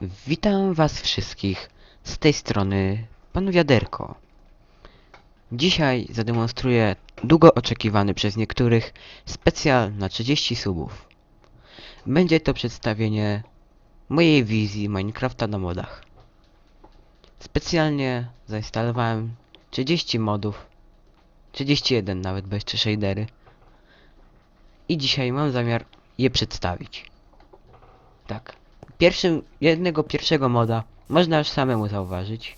Witam was wszystkich z tej strony pan Wiaderko. Dzisiaj zademonstruję długo oczekiwany przez niektórych specjal na 30 subów. Będzie to przedstawienie mojej wizji Minecrafta na modach. Specjalnie zainstalowałem 30 modów, 31 nawet, bo jeszcze shadery. I dzisiaj mam zamiar je przedstawić. Tak. Pierwszym, jednego pierwszego moda można już samemu zauważyć.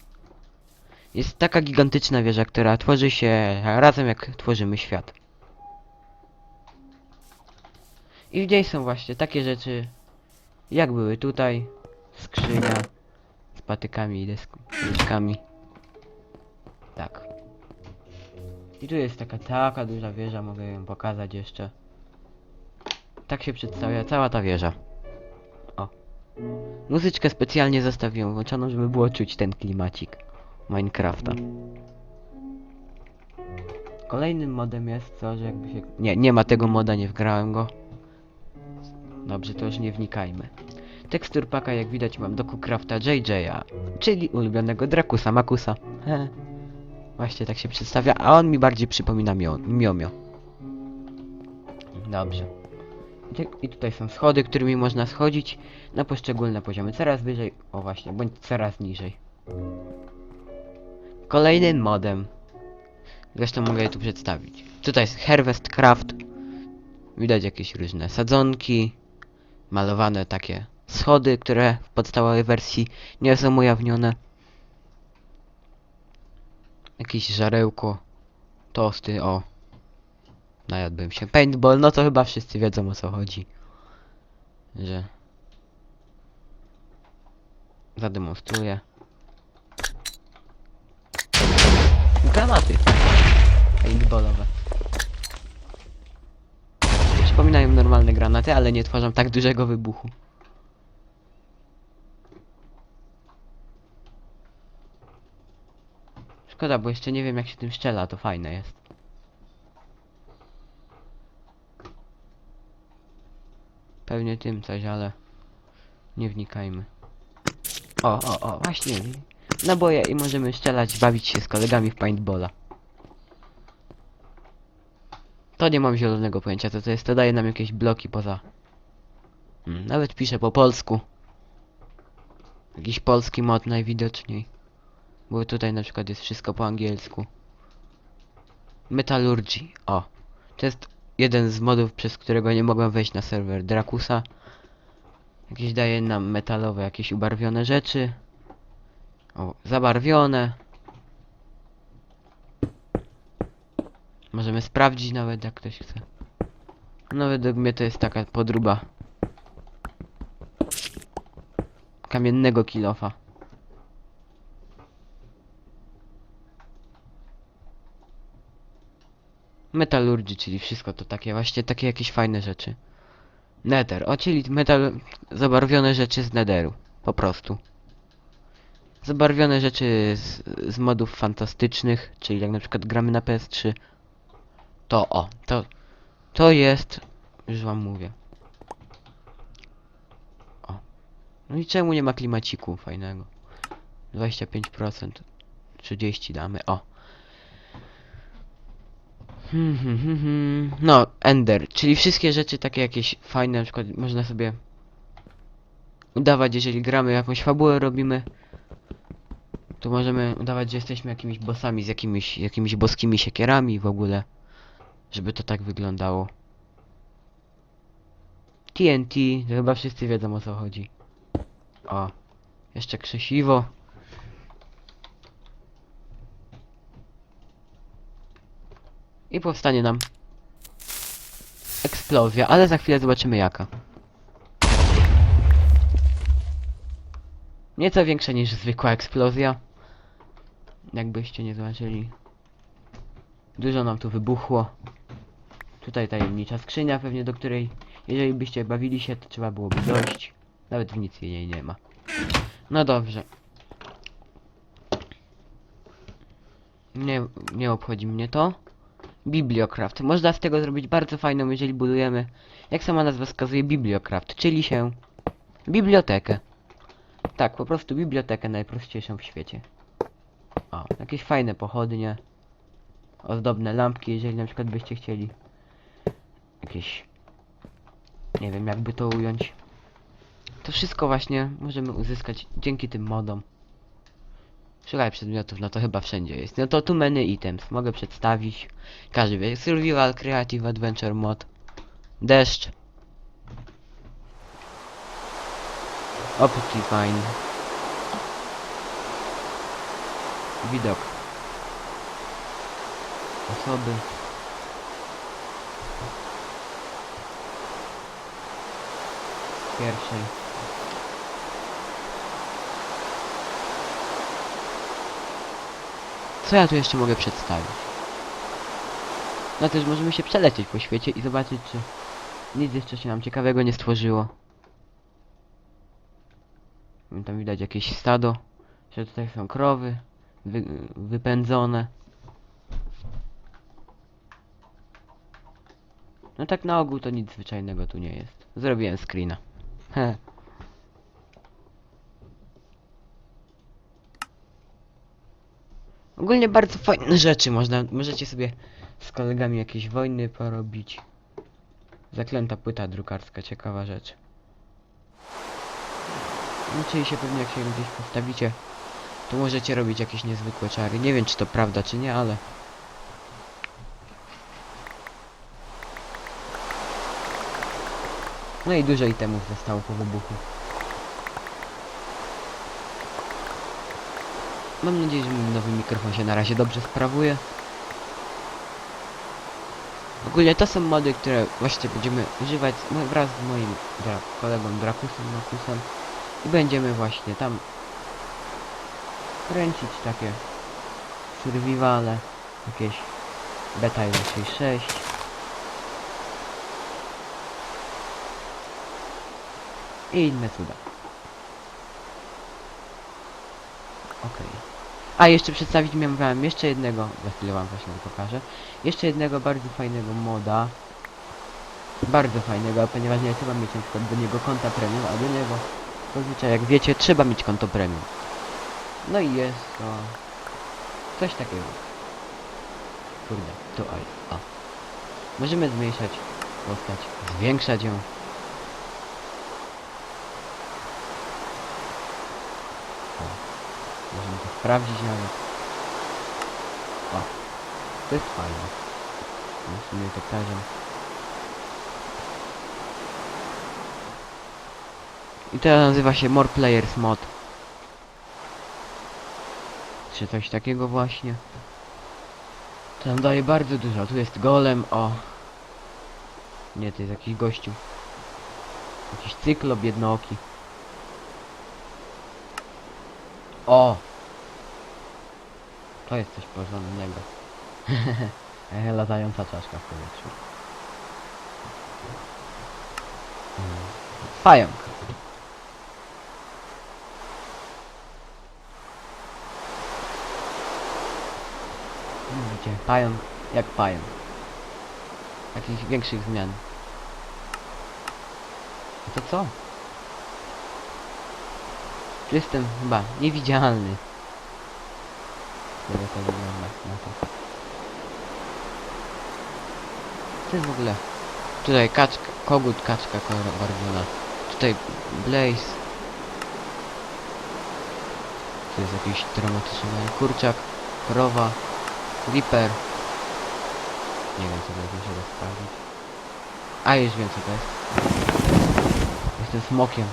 Jest taka gigantyczna wieża, która tworzy się razem jak tworzymy świat. I w niej są właśnie takie rzeczy, jak były tutaj. Skrzynia z patykami i desk- deskami. Tak. I tu jest taka, taka duża wieża, mogę ją pokazać jeszcze. Tak się przedstawia cała ta wieża. Muzyczkę specjalnie zostawiłem włączoną, żeby było czuć ten klimacik Minecrafta. Kolejnym modem jest to, że jakby się... Nie, nie ma tego moda, nie wgrałem go. Dobrze, to już nie wnikajmy. Tekstur paka, jak widać, mam do Crafta JJ'a, czyli ulubionego Drakusa Makusa. He. Właśnie tak się przedstawia, a on mi bardziej przypomina mio Miomio. Dobrze. I tu- I tutaj są schody, którymi można schodzić na poszczególne poziomy. Coraz wyżej, o właśnie, bądź coraz niżej. Kolejnym modem. Zresztą mogę je tu przedstawić. Tutaj jest Harvest Craft. Widać jakieś różne sadzonki. Malowane takie schody, które w podstawowej wersji nie są ujawnione. Jakieś żarełko. Tosty, o. Najadłbym się. Paintball, no to chyba wszyscy wiedzą o co chodzi. Że... Zademonstruję. Granaty. Paintballowe. Przypominają normalne granaty, ale nie tworzą tak dużego wybuchu. Szkoda, bo jeszcze nie wiem jak się tym strzela, to fajne jest. Pewnie tym coś, ale nie wnikajmy. O, o, o, właśnie. Naboje i możemy strzelać, bawić się z kolegami w paintballa. To nie mam zielonego pojęcia, co to jest. To daje nam jakieś bloki poza. Hmm, nawet piszę po polsku. Jakiś polski mod najwidoczniej. Bo tutaj na przykład jest wszystko po angielsku. Metallurgy. O. To jest jeden z modów, przez którego nie mogłem wejść na serwer Drakusa. Jakieś daje nam metalowe, jakieś ubarwione rzeczy. O, zabarwione. Możemy sprawdzić nawet jak ktoś chce. No według mnie to jest taka podruba. Kamiennego kilofa. Metalurgy, czyli wszystko to takie właśnie takie jakieś fajne rzeczy. Nether, o czyli metal zabarwione rzeczy z netheru, po prostu. Zabarwione rzeczy z, z modów fantastycznych, czyli jak na przykład gramy na PS3. To o, to to jest, już wam mówię. O. No i czemu nie ma klimaciku fajnego? 25%, 30 damy, o. Hmm, hmm, hmm, hmm. No, Ender, czyli wszystkie rzeczy takie jakieś fajne, na przykład można sobie udawać, jeżeli gramy jakąś fabułę robimy, to możemy udawać, że jesteśmy jakimiś bossami z jakimiś, jakimiś boskimi siekierami w ogóle, żeby to tak wyglądało. TNT, to chyba wszyscy wiedzą o co chodzi. O, jeszcze krzesiwo. I powstanie nam eksplozja, ale za chwilę zobaczymy jaka. Nieco większa niż zwykła eksplozja. Jakbyście nie zobaczyli. Dużo nam tu wybuchło. Tutaj tajemnicza skrzynia pewnie, do której jeżeli byście bawili się, to trzeba byłoby dojść. Nawet w nic jej nie ma. No dobrze. Nie, nie obchodzi mnie to. Bibliocraft. Można z tego zrobić bardzo fajną, jeżeli budujemy, jak sama nazwa wskazuje, Bibliocraft, czyli się bibliotekę. Tak, po prostu bibliotekę najprościejszą w świecie. O, jakieś fajne pochodnie. Ozdobne lampki, jeżeli na przykład byście chcieli. Jakieś... Nie wiem, jakby to ująć. To wszystko właśnie możemy uzyskać dzięki tym modom. Szukaj przedmiotów, no to chyba wszędzie jest. No to tu menu items, mogę przedstawić. Każdy wie. Survival, Creative, Adventure Mod. Deszcz. Optifine. Widok. Osoby. Pierwszej. Co ja tu jeszcze mogę przedstawić? No też możemy się przelecieć po świecie i zobaczyć, czy nic jeszcze się nam ciekawego nie stworzyło. Tam widać jakieś stado, że tutaj są krowy wy, wypędzone. No tak na ogół to nic zwyczajnego tu nie jest. Zrobiłem screena. He. Ogólnie bardzo fajne rzeczy można, możecie sobie z kolegami jakieś wojny porobić. Zaklęta płyta drukarska, ciekawa rzecz. Liczy się pewnie jak się gdzieś postawicie, to możecie robić jakieś niezwykłe czary. Nie wiem czy to prawda czy nie, ale... No i dużo itemów zostało po wybuchu. Mam nadzieję, że mój nowy mikrofon się na razie dobrze sprawuje. Ogólnie to są mody, które właśnie będziemy używać wraz z moim dra kolegą Drakusem Makusem i będziemy właśnie tam kręcić takie survivale, jakieś beta 1.6 i inne cuda. Okej. A jeszcze przedstawić miałem jeszcze jednego, za chwilę wam właśnie pokażę. Jeszcze jednego bardzo fajnego moda. Bardzo fajnego, ponieważ nie trzeba mieć na przykład do niego konta premium, a do niego zazwyczaj jak wiecie trzeba mieć konto premium. No i jest to coś takiego. Kurde, tu oj, o. Możemy zmniejszać postać, zwiększać ją. O. Możemy to sprawdzić nawet. O, to jest fajne. Musimy to poziom. I to nazywa się More Players Mod. Czy coś takiego właśnie. To nam daje bardzo dużo. Tu jest golem, o. Nie, to jest jakiś gościu. Jakiś cyklop jednooki. O! To jest coś porządnego. Latająca czaszka w powietrzu. Mm. Pająk. Widzicie, pająk jak pająk. Jakichś większych zmian. A to co? Jestem chyba niewidzialny. Tyle to wygląda na to. Co jest w ogóle? Tutaj kaczka, kogut, kaczka barwona. Tutaj Blaze. Tu jest jakiś dramatyczny kurczak, krowa, Reaper. Nie wiem co to jest, muszę to sprawdzić. A już wiem co to jest. Jestem smokiem.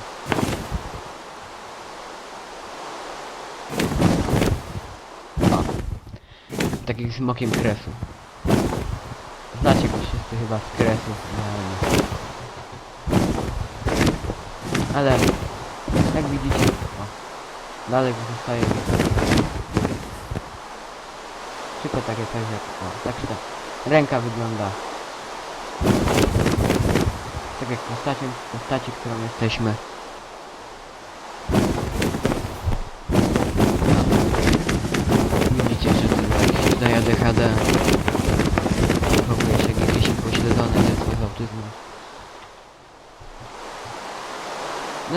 Takim smokiem kresu. Znacie go wszyscy chyba z kresu. realnie. Ale jak widzicie, o, dalej pozostaje tylko takie coś jak o, tak się ta ręka wygląda. Tak jak postaci, postaci, którą jesteśmy. Widzicie, że ten jakiś tutaj ADHD zachowuje się jak jakieś upośledzone dziecko z autyzmem.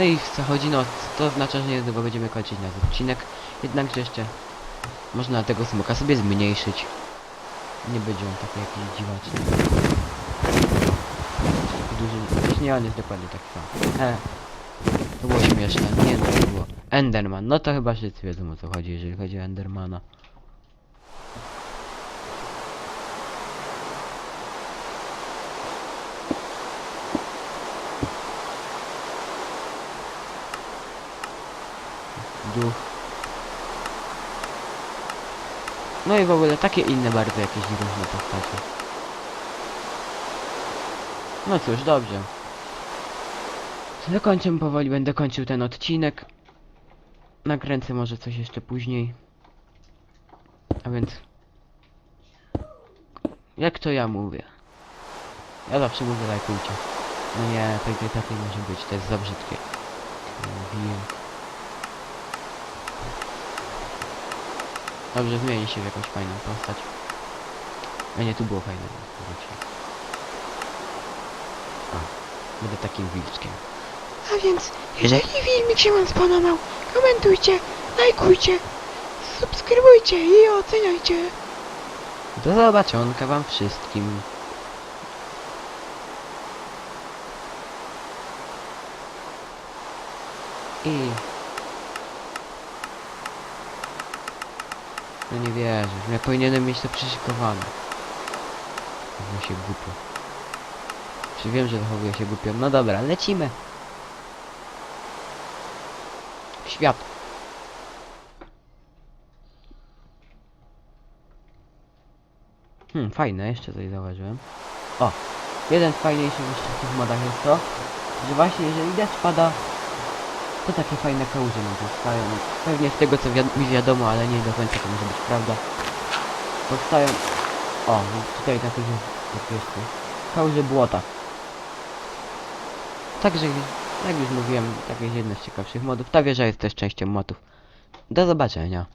No i co chodzi, no to oznacza, że niedługo będziemy kończyć nasz odcinek. Jednakże jeszcze można tego smoka sobie zmniejszyć. Nie będzie on taki jakiś dziwaczny. Taki duży. Też nie, on jest dokładnie tak sam. E. To było śmieszne. Nie no, to było. Enderman. No to chyba wszyscy wiedzą o co chodzi, jeżeli chodzi o Endermana. No i w ogóle takie inne bardzo jakieś różne postacie. No cóż, dobrze. Zakończę powoli, będę kończył ten odcinek. Nakręcę może coś jeszcze później. A więc... Jak to ja mówię? Ja zawsze mówię lajkujcie. No nie, tej takiej może być, to jest za brzydkie. Mówiłem. Dobrze, zmieni się w jakąś fajną postać. A nie, tu było fajne. Wróci. A, będę takim wilczkiem. A więc, jeżeli filmik się wam spodobał, komentujcie, lajkujcie, subskrybujcie i oceniajcie. Do zobaczonka wam wszystkim. I... Wierzę, ja powinienem mieć to przyszykowane. Zachowuję się głupio. Czy wiem, że zachowuję się głupio? No dobra, lecimy. Świat. Hmm, fajne, jeszcze coś zauważyłem. O, jeden z fajniejszych jeszcze w tych modach jest to, że właśnie jeżeli deszcz pada, to takie fajne kałuże nam powstają. Pewnie z tego co wiad mi wiadomo, ale nie do końca to może być prawda. Powstają... O, no tutaj tych jest kałuże błota. Także, jak już mówiłem, tak jest jeden z ciekawszych modów. Ta wieża jest też częścią modów. Do zobaczenia.